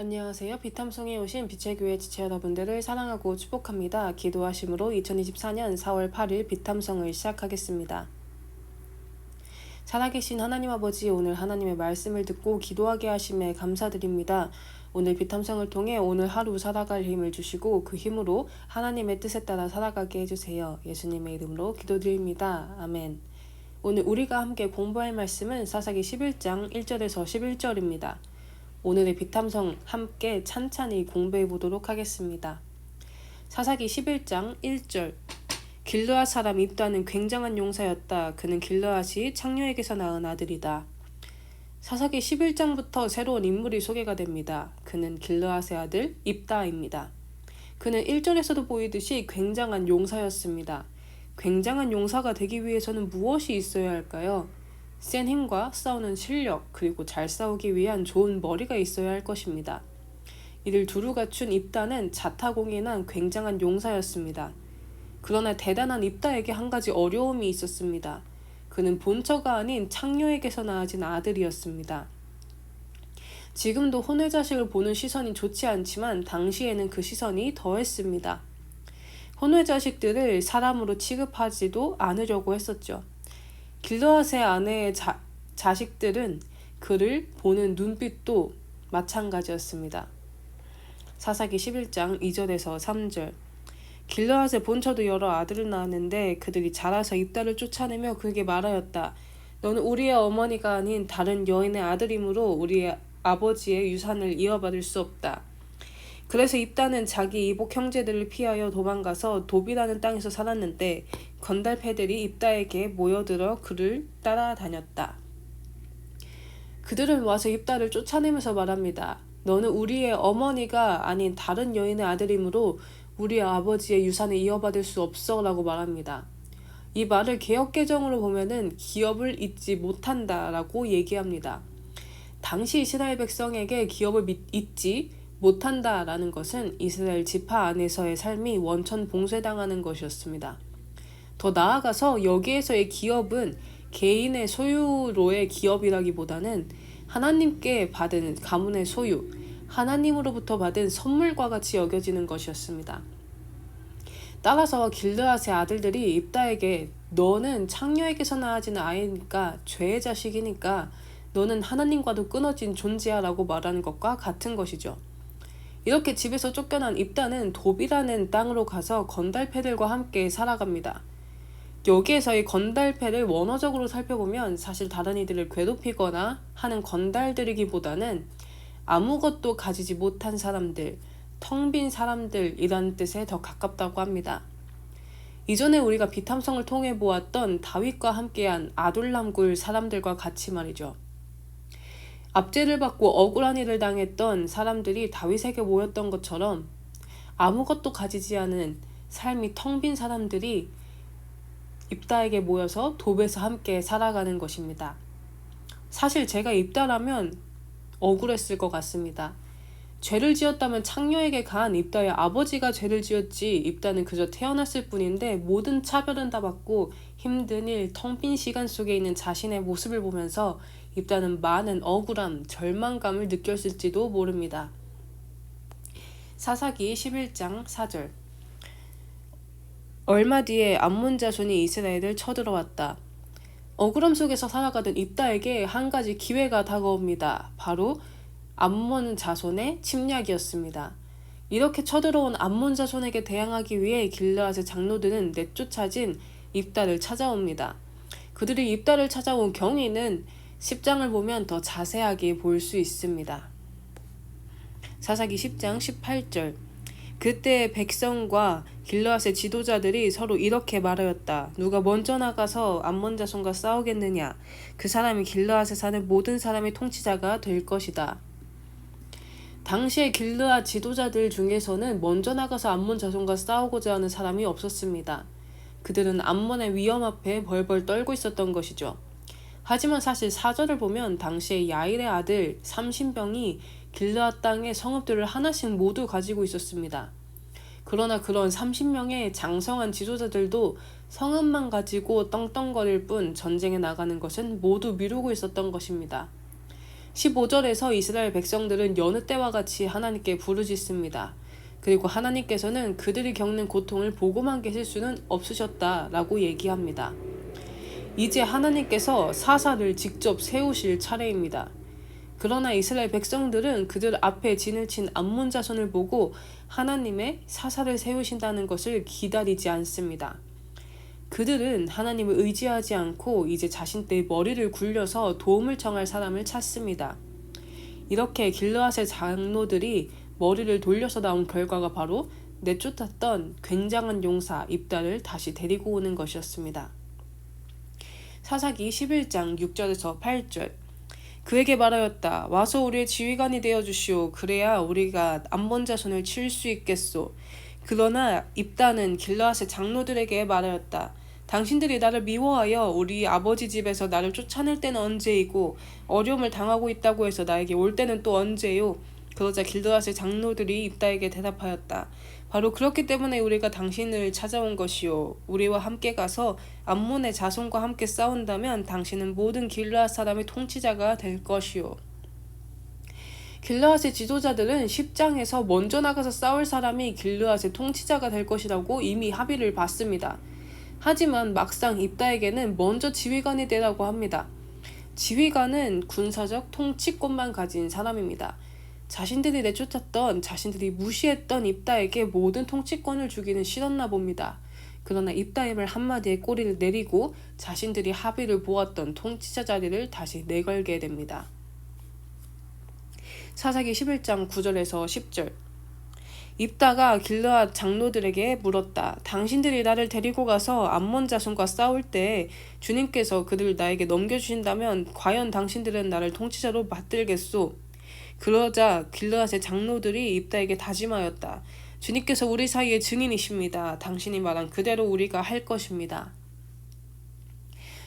안녕하세요. 비탐성에 오신 빛의 교회 지체 여러분들을 사랑하고 축복합니다. 기도하심으로 2024년 4월 8일 비탐성을 시작하겠습니다. 살아계신 하나님 아버지 오늘 하나님의 말씀을 듣고 기도하게 하심에 감사드립니다. 오늘 비탐성을 통해 오늘 하루 살아갈 힘을 주시고 그 힘으로 하나님의 뜻에 따라 살아가게 해주세요. 예수님의 이름으로 기도드립니다. 아멘. 오늘 우리가 함께 공부할 말씀은 사사기 11장 1절에서 11절입니다. 오늘의 비탐성 함께 찬찬히 공부해 보도록 하겠습니다. 사사기 11장 1절 길르앗 사람 입다는 굉장한 용사였다. 그는 길르앗이 창녀에게서 낳은 아들이다. 사사기 11장부터 새로운 인물이 소개가 됩니다. 그는 길르앗의 아들 입다입니다. 그는 1절에서도 보이듯이 굉장한 용사였습니다. 굉장한 용사가 되기 위해서는 무엇이 있어야 할까요? 센 힘과 싸우는 실력, 그리고 잘 싸우기 위한 좋은 머리가 있어야 할 것입니다. 이를 두루 갖춘 입다는 자타공인한 굉장한 용사였습니다. 그러나 대단한 입다에게 한 가지 어려움이 있었습니다. 그는 본처가 아닌 창녀에게서 낳아진 아들이었습니다. 지금도 혼외 자식을 보는 시선이 좋지 않지만 당시에는 그 시선이 더했습니다. 혼외 자식들을 사람으로 취급하지도 않으려고 했었죠. 길르앗의 아내의 자, 자식들은 그를 보는 눈빛도 마찬가지였습니다. 사사기 11장 2절에서 3절 길르앗의 본처도 여러 아들을 낳았는데 그들이 자라서 입다를 쫓아내며 그에게 말하였다. 너는 우리의 어머니가 아닌 다른 여인의 아들이므로 우리의 아버지의 유산을 이어받을 수 없다. 그래서 입다는 자기 이복 형제들을 피하여 도망가서 도비라는 땅에서 살았는데 건달패들이 입다에게 모여들어 그를 따라다녔다. 그들은 와서 입다를 쫓아내면서 말합니다. 너는 우리의 어머니가 아닌 다른 여인의 아들이므로 우리 아버지의 유산을 이어받을 수 없어 라고 말합니다. 이 말을 개혁개정으로 보면은 기업을 잊지 못한다 라고 얘기합니다. 당시 이스라엘 백성에게 기업을 잊지 못한다 라는 것은 이스라엘 지파 안에서의 삶이 원천 봉쇄당하는 것이었습니다. 더 나아가서 여기에서의 기업은 개인의 소유로의 기업이라기보다는 하나님께 받은 가문의 소유, 하나님으로부터 받은 선물과 같이 여겨지는 것이었습니다. 따라서 길르앗의 아들들이 입다에게 너는 창녀에게서 낳아진 아이니까 죄의 자식이니까 너는 하나님과도 끊어진 존재야라고 말하는 것과 같은 것이죠. 이렇게 집에서 쫓겨난 입다는 도비라는 땅으로 가서 건달패들과 함께 살아갑니다. 여기에서의 건달패를 원어적으로 살펴보면 사실 다른 이들을 괴롭히거나 하는 건달들이기보다는 아무것도 가지지 못한 사람들, 텅 빈 사람들이라는 뜻에 더 가깝다고 합니다. 이전에 우리가 비탐성을 통해 보았던 다윗과 함께한 아둘람굴 사람들과 같이 말이죠. 압제를 받고 억울한 일을 당했던 사람들이 다윗에게 모였던 것처럼 아무것도 가지지 않은 삶이 텅 빈 사람들이 입다에게 모여서 돕에서 함께 살아가는 것입니다. 사실 제가 입다라면 억울했을 것 같습니다. 죄를 지었다면 창녀에게 간 입다의 아버지가 죄를 지었지 입다는 그저 태어났을 뿐인데 모든 차별은 다 받고 힘든 일, 텅 빈 시간 속에 있는 자신의 모습을 보면서 입다는 많은 억울함, 절망감을 느꼈을지도 모릅니다. 사사기 11장 4절 얼마 뒤에 암몬 자손이 이스라엘을 쳐들어왔다. 억울함 속에서 살아가던 입다에게 한 가지 기회가 다가옵니다. 바로 암몬 자손의 침략이었습니다. 이렇게 쳐들어온 암몬 자손에게 대항하기 위해 길르앗의 장로들은 내쫓아진 입다를 찾아옵니다. 그들이 입다를 찾아온 경위는 10장을 보면 더 자세하게 볼 수 있습니다. 사사기 10장 18절 그때 백성과 길르앗의 지도자들이 서로 이렇게 말하였다. 누가 먼저 나가서 암몬 자손과 싸우겠느냐? 그 사람이 길르앗에 사는 모든 사람의 통치자가 될 것이다. 당시의 길르앗 지도자들 중에서는 먼저 나가서 암몬 자손과 싸우고자 하는 사람이 없었습니다. 그들은 암몬의 위험 앞에 벌벌 떨고 있었던 것이죠. 하지만 사실 사절을 보면 당시에 야일의 아들 삼신병이 길르앗 땅의 성읍들을 하나씩 모두 가지고 있었습니다. 그러나 그런 30명의 장성한 지도자들도 성읍만 가지고 떵떵거릴 뿐 전쟁에 나가는 것은 모두 미루고 있었던 것입니다. 15절에서 이스라엘 백성들은 여느 때와 같이 하나님께 부르짖습니다. 그리고 하나님께서는 그들이 겪는 고통을 보고만 계실 수는 없으셨다라고 얘기합니다. 이제 하나님께서 사사를 직접 세우실 차례입니다. 그러나 이스라엘 백성들은 그들 앞에 진을 친 암몬 자손을 보고 하나님의 사사를 세우신다는 것을 기다리지 않습니다. 그들은 하나님을 의지하지 않고 이제 자신들의 머리를 굴려서 도움을 청할 사람을 찾습니다. 이렇게 길르앗의 장로들이 머리를 돌려서 나온 결과가 바로 내쫓았던 굉장한 용사 입다를 다시 데리고 오는 것이었습니다. 사사기 11장 6절에서 8절 그에게 말하였다. 와서 우리의 지휘관이 되어 주시오. 그래야 우리가 암몬 자손을 칠 수 있겠소. 그러나 입다는 길라앗의 장로들에게 말하였다. 당신들이 나를 미워하여 우리 아버지 집에서 나를 쫓아낼 때는 언제이고 어려움을 당하고 있다고 해서 나에게 올 때는 또 언제요? 그러자 길드앗의 장로들이 입다에게 대답하였다. 바로 그렇기 때문에 우리가 당신을 찾아온 것이요. 우리와 함께 가서 암몬의 자손과 함께 싸운다면 당신은 모든 길르앗 사람의 통치자가 될 것이요. 길르앗의 지도자들은 10장에서 먼저 나가서 싸울 사람이 길르앗의 통치자가 될 것이라고 이미 합의를 봤습니다. 하지만 막상 입다에게는 먼저 지휘관이 되라고 합니다. 지휘관은 군사적 통치권만 가진 사람입니다. 자신들이 내쫓았던 자신들이 무시했던 입다에게 모든 통치권을 주기는 싫었나 봅니다. 그러나 입다임을 한마디에 꼬리를 내리고 자신들이 합의를 보았던 통치자 자리를 다시 내걸게 됩니다. 사사기 11장 9절에서 10절 입다가 길르앗 장로들에게 물었다. 당신들이 나를 데리고 가서 암몬 자손과 싸울 때 주님께서 그들을 나에게 넘겨주신다면 과연 당신들은 나를 통치자로 받들겠소? 그러자 길르앗의 장로들이 입다에게 다짐하였다. 주님께서 우리 사이의 증인이십니다. 당신이 말한 그대로 우리가 할 것입니다.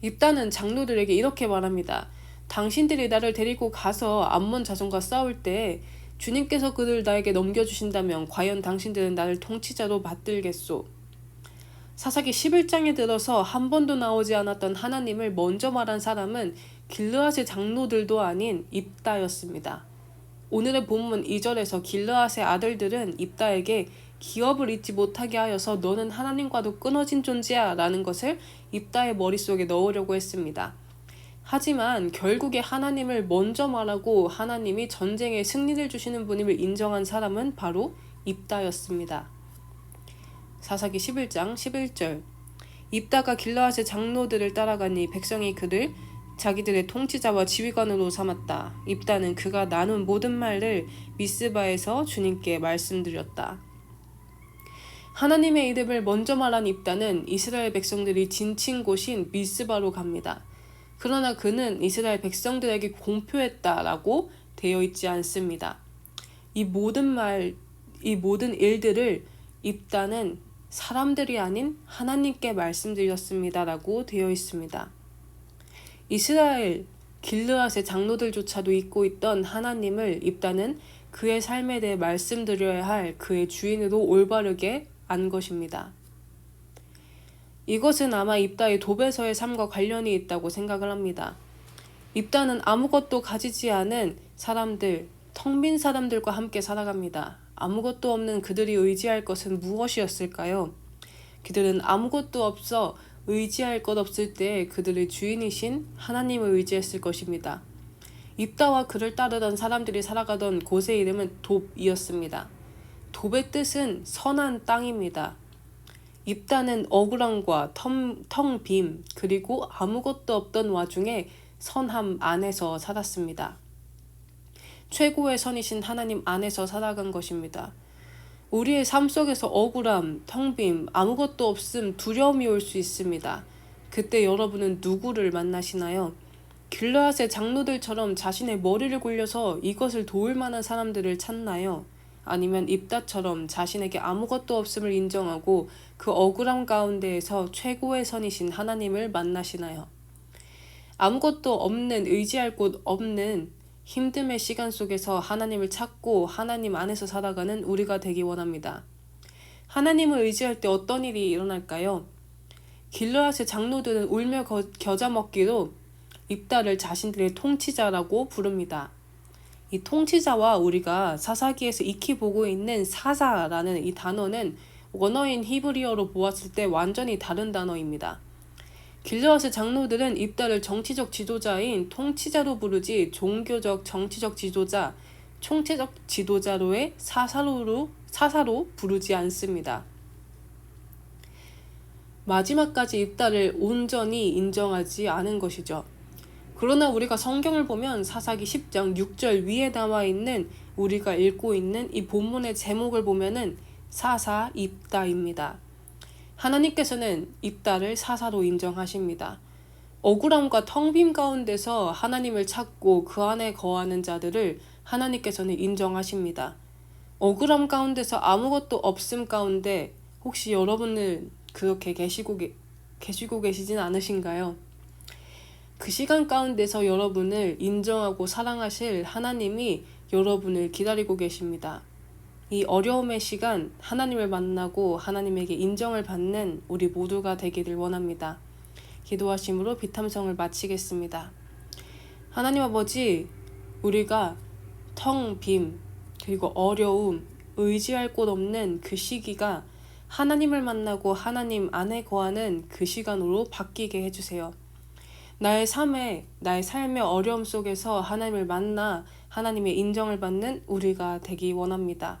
입다는 장로들에게 이렇게 말합니다. 당신들이 나를 데리고 가서 암몬 자손과 싸울 때 주님께서 그들 나에게 넘겨주신다면 과연 당신들은 나를 통치자로 받들겠소? 사사기 11장에 들어서 한 번도 나오지 않았던 하나님을 먼저 말한 사람은 길르앗의 장로들도 아닌 입다였습니다. 오늘의 본문 2절에서 길르앗의 아들들은 입다에게 기업을 잊지 못하게 하여서 너는 하나님과도 끊어진 존재야 라는 것을 입다의 머릿속에 넣으려고 했습니다. 하지만 결국에 하나님을 먼저 말하고 하나님이 전쟁에 승리를 주시는 분임을 인정한 사람은 바로 입다였습니다. 사사기 11장 11절 입다가 길라앗의 장로들을 따라가니 백성이 그를 자기들의 통치자와 지휘관으로 삼았다. 입다는 그가 나눈 모든 말을 미스바에서 주님께 말씀드렸다. 하나님의 이름을 먼저 말한 입다는 이스라엘 백성들이 진친 곳인 미스바로 갑니다. 그러나 그는 이스라엘 백성들에게 공표했다라고 되어 있지 않습니다. 이 모든 말, 이 모든 일들을 입다는 사람들이 아닌 하나님께 말씀드렸습니다라고 되어 있습니다. 이스라엘 길르앗의 장로들조차도 잊고 있던 하나님을 입다는 그의 삶에 대해 말씀드려야 할 그의 주인으로 올바르게 안 것입니다. 이것은 아마 입다의 도배서의 삶과 관련이 있다고 생각을 합니다. 입다는 아무것도 가지지 않은 사람들, 텅 빈 사람들과 함께 살아갑니다. 아무것도 없는 그들이 의지할 것은 무엇이었을까요? 그들은 아무것도 없어 의지할 것 없을 때 그들의 주인이신 하나님을 의지했을 것입니다. 입다와 그를 따르던 사람들이 살아가던 곳의 이름은 돕이었습니다. 돕의 뜻은 선한 땅입니다. 입다는 억울함과 텅빔 그리고 아무것도 없던 와중에 선함 안에서 살았습니다. 최고의 선이신 하나님 안에서 살아간 것입니다. 우리의 삶 속에서 억울함, 텅빔, 아무것도 없음, 두려움이 올 수 있습니다. 그때 여러분은 누구를 만나시나요? 길르앗의 장로들처럼 자신의 머리를 굴려서 이것을 도울 만한 사람들을 찾나요? 아니면 입다처럼 자신에게 아무것도 없음을 인정하고 그 억울함 가운데에서 최고의 선이신 하나님을 만나시나요? 아무것도 없는 의지할 곳 없는 힘듦의 시간 속에서 하나님을 찾고 하나님 안에서 살아가는 우리가 되기 원합니다. 하나님을 의지할 때 어떤 일이 일어날까요? 길르앗의 장로들은 울며 겨자 먹기로 입다를 자신들의 통치자라고 부릅니다. 이 통치자와 우리가 사사기에서 익히 보고 있는 사사라는 이 단어는 원어인 히브리어로 보았을 때 완전히 다른 단어입니다. 길르앗의 장로들은 입다를 정치적 지도자인 통치자로 부르지 종교적 정치적 지도자, 총체적 지도자로의 사사로로 사사로 부르지 않습니다. 마지막까지 입다를 온전히 인정하지 않은 것이죠. 그러나 우리가 성경을 보면 사사기 10장 6절 위에 나와 있는 우리가 읽고 있는 이 본문의 제목을 보면은 사사 입다입니다. 하나님께서는 입다를 사사로 인정하십니다. 억울함과 텅 빈 가운데서 하나님을 찾고 그 안에 거하는 자들을 하나님께서는 인정하십니다. 억울함 가운데서 아무것도 없음 가운데 혹시 여러분은 그렇게 계시고, 계, 계시고 계시진 않으신가요? 그 시간 가운데서 여러분을 인정하고 사랑하실 하나님이 여러분을 기다리고 계십니다. 이 어려움의 시간 하나님을 만나고 하나님에게 인정을 받는 우리 모두가 되기를 원합니다. 기도하심으로 비탐성을 마치겠습니다. 하나님 아버지, 우리가 텅 빔, 그리고 어려움, 의지할 곳 없는 그 시기가 하나님을 만나고 하나님 안에 거하는 그 시간으로 바뀌게 해주세요. 나의 삶에, 나의 삶의 어려움 속에서 하나님을 만나 하나님의 인정을 받는 우리가 되기 원합니다.